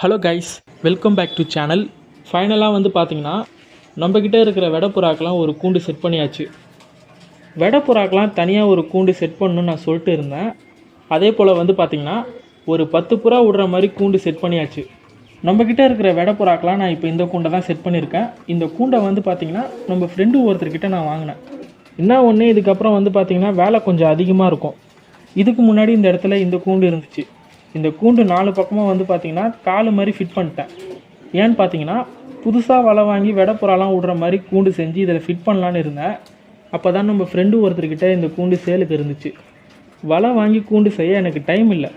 Hello guys welcome back to channel ஃபைனலாக வந்து பார்த்தீங்கன்னா நம்மக்கிட்ட இருக்கிற வெடப்புறாக்கெலாம் ஒரு கூண்டு செட் பண்ணியாச்சு. வெடப்புறாக்கெலாம் தனியாக ஒரு கூண்டு செட் பண்ணணும்னு நான் சொல்லிட்டு இருந்தேன். அதே போல் வந்து பார்த்தீங்கன்னா ஒரு பத்து புறா விடுற மாதிரி கூண்டு செட் பண்ணியாச்சு. நம்மக்கிட்ட இருக்கிற வெடப்புறாக்கெலாம் நான் இப்போ இந்த கூண்டை தான் செட் பண்ணியிருக்கேன். இந்த கூண்டை வந்து பார்த்தீங்கன்னா நம்ம ஃப்ரெண்டு ஒருத்தர்கிட்ட நான் வாங்கினேன். என்ன ஒன்று இதுக்கப்புறம் வந்து பார்த்தீங்கன்னா வேலை கொஞ்சம் அதிகமாக இருக்கும். இதுக்கு முன்னாடி இந்த இடத்துல இந்த கூண்டு இருந்துச்சு. இந்த கூண்டு நாலு பக்கமாக வந்து பார்த்திங்கன்னா காலு மாதிரி ஃபிட் பண்ணிட்டேன். ஏன்னு பார்த்தீங்கன்னா புதுசாக வலை வாங்கி வெடப்புறாலாம் விடுற மாதிரி கூண்டு செஞ்சு இதில் ஃபிட் பண்ணலான்னு இருந்தேன். அப்போ தான் நம்ம ஃப்ரெண்டு ஒருத்தர்கிட்ட இந்த கூண்டு சேலுக்கு இருந்துச்சு. வலை வாங்கி கூண்டு செய்ய எனக்கு டைம் இல்லை.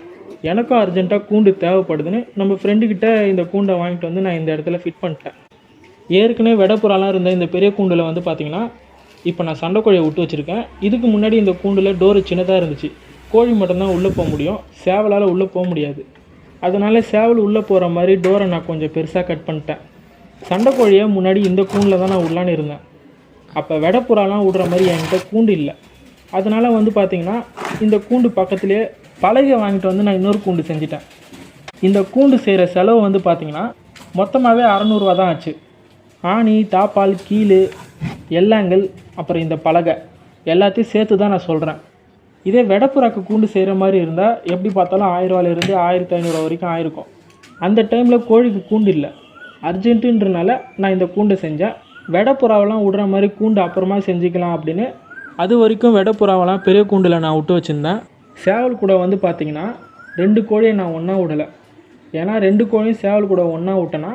எனக்கும் அர்ஜென்ட்டாக கூண்டு தேவைப்படுதுன்னு நம்ம ஃப்ரெண்டுக்கிட்ட இந்த கூண்டை வாங்கிட்டு வந்து நான் இந்த இடத்துல ஃபிட் பண்ணிட்டேன். ஏற்கனவே வெடப்புறாலாம் இருந்த இந்த பெரிய கூண்டில் வந்து பார்த்திங்கன்னா இப்போ நான் சண்டைக்கோழியை விட்டு வச்சுருக்கேன். இதுக்கு முன்னாடி இந்த கூண்டில் டோரு சின்னதாக இருந்துச்சு. கோழி மட்டும்தான் உள்ளே போக முடியும். சேவலால் உள்ளே போக முடியாது. அதனால் சேவல் உள்ளே போகிற மாதிரி டோரை நான் கொஞ்சம் பெருசாக கட் பண்ணிட்டேன். சண்டை கோழியை முன்னாடி இந்த கூண்டில் தான் நான் உள்ளான்னு இருந்தேன். அப்போ வெடப்புறாலாம் விடுற மாதிரி என்கிட்ட கூண்டு இல்லை. அதனால் வந்து பார்த்திங்கன்னா இந்த கூண்டு பக்கத்துலேயே பலகை வாங்கிட்டு வந்து நான் இன்னொரு கூண்டு செஞ்சுட்டேன். இந்த கூண்டு செய்கிற செலவு வந்து பார்த்திங்கன்னா மொத்தமாகவே அறநூறுவா தான் ஆச்சு. ஆணி தாப்பால் கீழு எல்லாங்கல் அப்புறம் இந்த பலகை. எல்லாத்தையும் சேர்த்து தான் நான் சொல்கிறேன் இதே வெடப்புறாக்கு கூண்டு செய்கிற மாதிரி இருந்தால் எப்படி பார்த்தாலும் ஆயிரரூவாலேருந்து ஆயிரத்தி ஐநூறுரூவா வரைக்கும் ஆயிருக்கும். அந்த டைமில் கோழிக்கு கூண்டு இல்லை. அர்ஜென்ட்டுன்றனால நான் இந்த கூண்டை செஞ்சேன். வெடப்புறாவெல்லாம் விடுற மாதிரி கூண்டு அப்புறமா செஞ்சுக்கலாம் அப்படின்னு அது வரைக்கும் வெடப்புறாவெல்லாம் பெரிய கூண்டில் நான் விட்டு வச்சுருந்தேன். சேவல் கூட வந்து பார்த்திங்கன்னா ரெண்டு கோழியை நான் ஒன்றா விடலை ஏன்னா ரெண்டு கோழியும் சேவல் கூட ஒன்றா விட்டேன்னா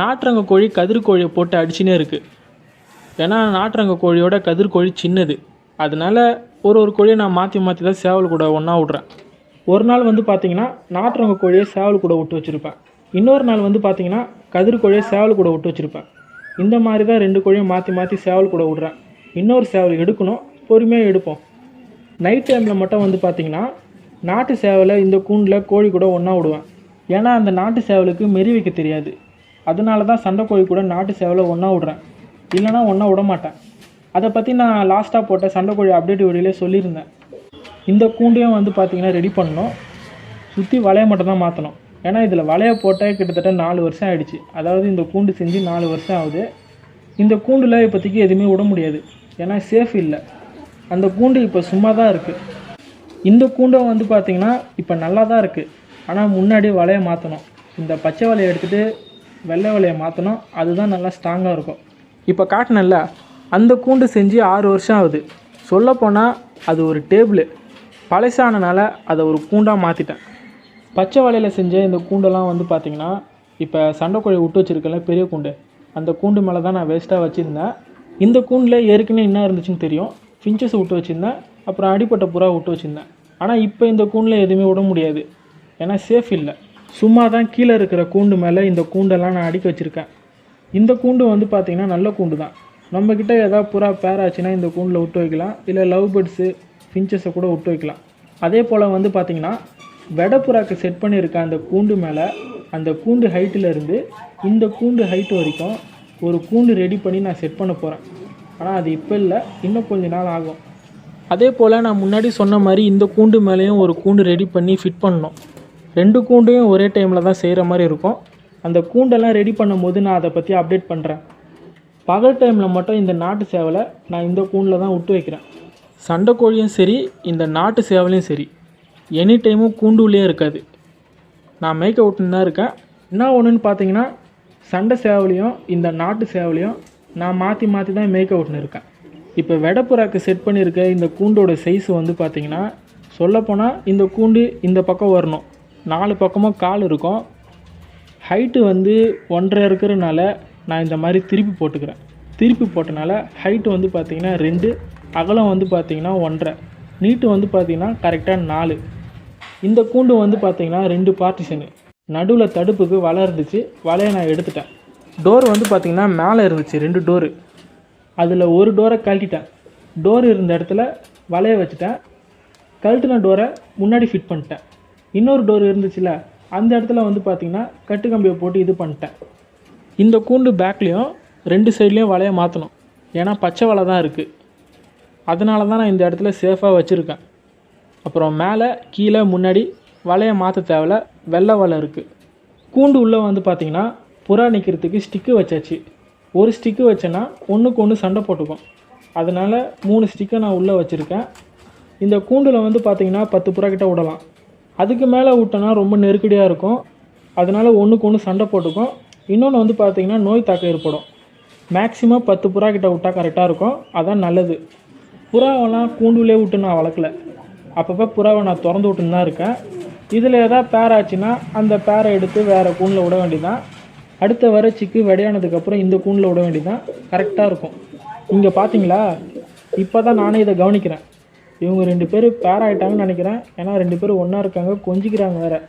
நாட்டுறங்க கோழி கதிர் கோழியை போட்டு அடிச்சுனே இருக்குது ஏன்னா நாட்டுறங்க கோழியோட கதிர் கோழி சின்னது. அதனால் ஒரு ஒரு கோழியை நான் மாற்றி மாற்றி தான் சேவல் கூட ஒன்றா விட்றேன். ஒரு நாள் வந்து பார்த்தீங்கன்னா நாட்டுறவங்க கோழியை சேவல் கூட விட்டு வச்சுருப்பேன். இன்னொரு நாள் வந்து பார்த்தீங்கன்னா கதிர் கோழியை சேவல் கூட விட்டு வச்சுருப்பேன். இந்த மாதிரி தான் ரெண்டு கோழியும் மாற்றி மாற்றி சேவல் கூட விட்றேன். இன்னொரு சேவல் எடுக்கணும் பொறுமையாக எடுப்போம். நைட் டைமில் மட்டும் வந்து பார்த்தீங்கன்னா நாட்டு சேவலை இந்த கூண்டில் கோழி கூட ஒன்றா விடுவேன். ஏன்னா அந்த நாட்டு சேவலுக்கு மெரி வைக்க தெரியாது. அதனால தான் சண்டை கோழி கூட நாட்டு சேவலை ஒன்றா விட்றேன். இல்லைனா ஒன்றா விட மாட்டேன். அதை பற்றி நான் லாஸ்ட்டாக போட்ட சண்டைக்கோழி அப்டேட் வீடியோலே சொல்லியிருந்தேன். இந்த கூண்டையும் வந்து பார்த்திங்கன்னா ரெடி பண்ணணும். சுற்றி வலையை மட்டும் தான் மாற்றணும் ஏன்னா இதில் வலையை போட்டால் கிட்டத்தட்ட நாலு வருஷம் ஆயிடுச்சு. அதாவது இந்த கூண்டு செஞ்சு நாலு வருஷம் ஆகுது. இந்த கூண்டில் இப்போதைக்கு எதுவுமே விட முடியாது. ஏன்னா சேஃப் இல்லை. அந்த கூண்டு இப்போ சும்மா தான் இருக்குது இந்த கூண்டும் வந்து பார்த்திங்கன்னா இப்போ நல்லா தான் இருக்குது ஆனால் முன்னாடி வலையை மாற்றணும் இந்த பச்சை வலையை எடுத்துகிட்டு வெள்ளை வலையை மாற்றணும் அதுதான் நல்லா ஸ்ட்ராங்காக இருக்கும். இப்போ காட்டினல்ல அந்த கூண்டு செஞ்சு ஆறு வருஷம் ஆகுது. சொல்லப்போனால் அது ஒரு டேபிள். பழசானனால அதை ஒரு கூண்டாக மாற்றிட்டேன் பச்சை வலையில் செஞ்ச இந்த கூண்டெல்லாம் வந்து பார்த்திங்கன்னா இப்போ சண்டைக்கோழி விட்டு வச்சுருக்கல பெரிய கூண்டு. அந்த கூண்டு மேலே தான் நான் வேஸ்ட்டாக வச்சுருந்தேன். இந்த கூண்டில் ஏற்கனவே என்ன இருந்துச்சுன்னு தெரியும். ஃபின்ச்சஸ் விட்டு வச்சுருந்தேன். அப்புறம் அடிப்பட்ட புறா விட்டு வச்சுருந்தேன். ஆனால் இப்போ இந்த கூண்டில் எதுவுமே விட முடியாது. ஏன்னா சேஃப் இல்லை. சும்மா தான் கீழே இருக்கிற கூண்டு மேலே இந்த கூண்டெல்லாம் நான் அடுக்கி வச்சுருக்கேன். இந்த கூண்டு வந்து பார்த்திங்கன்னா நல்ல கூண்டு தான் நம்மக்கிட்ட ஏதாவது புறா பேர் ஆச்சுன்னா இந்த கூண்டில் விட்டு வைக்கலாம். இல்லை லவ் பேர்ட்ஸு ஃபின்ச்சஸை கூட விட்டு வைக்கலாம். அதே போல் வந்து பார்த்திங்கன்னா வெடப்புறாக்கு செட் பண்ணியிருக்க அந்த கூண்டு மேலே அந்த கூண்டு ஹைட்டில் இருந்து இந்த கூண்டு ஹைட்டு வரைக்கும் ஒரு கூண்டு ரெடி பண்ணி நான் செட் பண்ண போகிறேன் ஆனால் அது இப்போ இல்லை. இன்னும் கொஞ்ச நாள் ஆகும். அதே போல் நான் முன்னாடி சொன்ன மாதிரி இந்த கூண்டு மேலேயும் ஒரு கூண்டு ரெடி பண்ணி ஃபிட் பண்ணணும். ரெண்டு கூண்டையும் ஒரே டைமில் தான் செய்கிற மாதிரி இருக்கும். அந்த கூண்டெல்லாம் ரெடி பண்ணும்போது நான் அதை பற்றி அப்டேட் பண்ணுறேன் பகல் டைமில் மட்டும் இந்த நாட்டு சேவலை நான் இந்த கூண்டில் தான் விட்டு வைக்கிறேன். சண்டை கோழியும் சரி இந்த நாட்டு சேவலையும் சரி. எனி டைமும் கூண்டுள்ளே இருக்காது. நான் மேய்க்க விட்டுன்னு தான் இருக்கேன். என்ன ஒன்றுன்னு பார்த்தீங்கன்னா சண்டை சேவலையும் இந்த நாட்டு சேவலையும் நான் மாற்றி மாற்றி தான் மேய்க்க விட்டுன்னு இருக்கேன். இப்போ வெடப்புறாக்கு செட் பண்ணியிருக்க இந்த கூண்டோட சைஸ் வந்து பார்த்தீங்கன்னா சொல்லப்போனால் இந்த கூண்டு இந்த பக்கம் வரணும். நாலு பக்கமும் கால் இருக்கும். ஹைட்டு வந்து ஒன்றரை இருக்கிறனால நான் இந்த மாதிரி திருப்பி போட்டுக்கிறேன். திருப்பி போட்டனால ஹைட்டு வந்து பார்த்திங்கன்னா ரெண்டு அகலம் வந்து பார்த்திங்கன்னா ஒன்றரை நீட்டு வந்து பார்த்திங்கன்னா கரெக்டாக நாலு. இந்த கூண்டு வந்து பார்த்திங்கன்னா ரெண்டு பார்ட்டிஷனு நடுவில் தடுப்புக்கு வலை இருந்துச்சு வலையை நான் எடுத்துட்டேன். டோர் வந்து பார்த்திங்கன்னா மேலே இருந்துச்சு ரெண்டு டோரு அதில் ஒரு டோரை கழட்டிட்டேன். டோர் இருந்த இடத்துல வலையை வச்சுட்டேன். கழட்டின டோரை முன்னாடி ஃபிட் பண்ணிட்டேன். இன்னொரு டோர் இருந்துச்சுல அந்த இடத்துல வந்து பார்த்திங்கன்னா கட்டு கம்பியை போட்டு இது பண்ணிட்டேன். இந்த கூண்டு பேக்லேயும் ரெண்டு சைட்லேயும் வலையை மாற்றணும் ஏன்னா பச்சை வலை தான் இருக்குது அதனால தான் நான் இந்த இடத்துல சேஃபாக வச்சுருக்கேன். அப்புறம் மேலே கீழே முன்னாடி வலையை மாற்ற தேவையில்ல. வெள்ளை வலை இருக்குது கூண்டு உள்ளே வந்து பார்த்திங்கன்னா புறா நிற்கிறதுக்கு ஸ்டிக்கு வச்சாச்சு. ஒரு ஸ்டிக்கு வச்சேன்னா ஒன்றுக்கு ஒன்று சண்டை போட்டுக்கும். அதனால் மூணு ஸ்டிக்கை நான் உள்ளே வச்சுருக்கேன். இந்த கூண்டில் வந்து பார்த்திங்கன்னா பத்து புறா கிட்ட விடலாம். அதுக்கு மேலே விட்டோன்னா ரொம்ப நெருக்கடியாக இருக்கும். அதனால் ஒன்றுக்கு ஒன்று சண்டை போட்டுக்கும். இன்னொன்று வந்து பார்த்தீங்கன்னா நோய் தாக்கம் ஏற்படும். மேக்ஸிமம் பத்து புறா கிட்ட விட்டால் கரெக்டாக இருக்கும். அதான் நல்லது. புறாவெல்லாம் கூண்டுலேயே விட்டு நான் வளர்க்கல. அப்பப்போ புறாவை நான் திறந்து விட்டுன்னு தான் இருக்கேன். இதில் எதாவது பேர் ஆச்சுன்னா அந்த பேரை எடுத்து வேறு கூண்டில் விட வேண்டியதான் அடுத்த வறட்சிக்கு விடையானதுக்கப்புறம் இந்த கூண்டில் விட வேண்டியதான் கரெக்டாக இருக்கும். இங்கே பார்த்தீங்களா இப்போ தான் நானே இதை கவனிக்கிறேன். இவங்க ரெண்டு பேர் பேர் ஆகிட்டாங்கன்னு நினைக்கிறேன். ஏன்னா ரெண்டு பேரும் ஒன்றா இருக்காங்க கொஞ்சிக்கிறாங்க வேறு.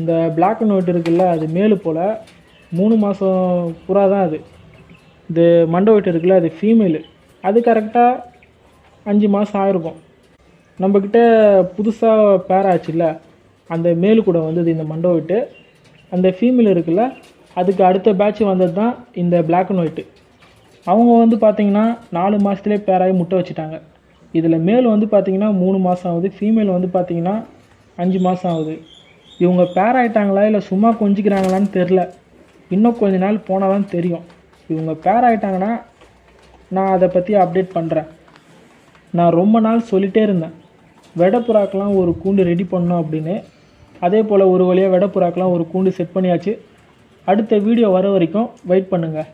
இந்த பிளாக் அண்ட் ஒயிட் இருக்குல்ல அது மேலு போல். மூணு மாதம் புறா தான் அது. இது மண்டை ஒயிட்டு இருக்குல்ல அது ஃபீமேலு அது கரெக்டாக அஞ்சு மாதம் ஆயிருக்கும். நம்மக்கிட்ட புதுசாக பேர் ஆச்சுல்ல அந்த மேலு கூட வந்தது இந்த மண்டை ஒயிட்டு அந்த ஃபீமேல் இருக்குல்ல அதுக்கு அடுத்த பேட்ச் வந்தது தான் இந்த பிளாக் அண்ட் ஒயிட்டு அவங்க வந்து பார்த்திங்கன்னா நாலு மாதத்துலேயே பேராகி முட்டை வச்சுட்டாங்க. இதில் மேல் வந்து பார்த்திங்கன்னா மூணு மாதம் ஆகுது ஃபீமேல் வந்து பார்த்திங்கன்னா அஞ்சு மாதம் ஆகுது. இவங்க பேர் ஆகிட்டாங்களா இல்லை சும்மா கொஞ்சிக்கிறாங்களான்னு தெரில இன்னும் கொஞ்ச நாள் போனால் தான் தெரியும். இவங்க பேர் ஆகிட்டாங்கன்னா நான் அதை பற்றி அப்டேட் பண்ணுறேன் நான் ரொம்ப நாள் சொல்லிகிட்டே இருந்தேன். வெடப்புறாக்கெலாம் ஒரு கூண்டு ரெடி பண்ணோம் அப்படின்னு. அதே போல் ஒரு வழியாக வெடப்புறாக்கெலாம் ஒரு கூண்டு செட் பண்ணியாச்சு. அடுத்த வீடியோ வர வரைக்கும் வெயிட் பண்ணுங்கள்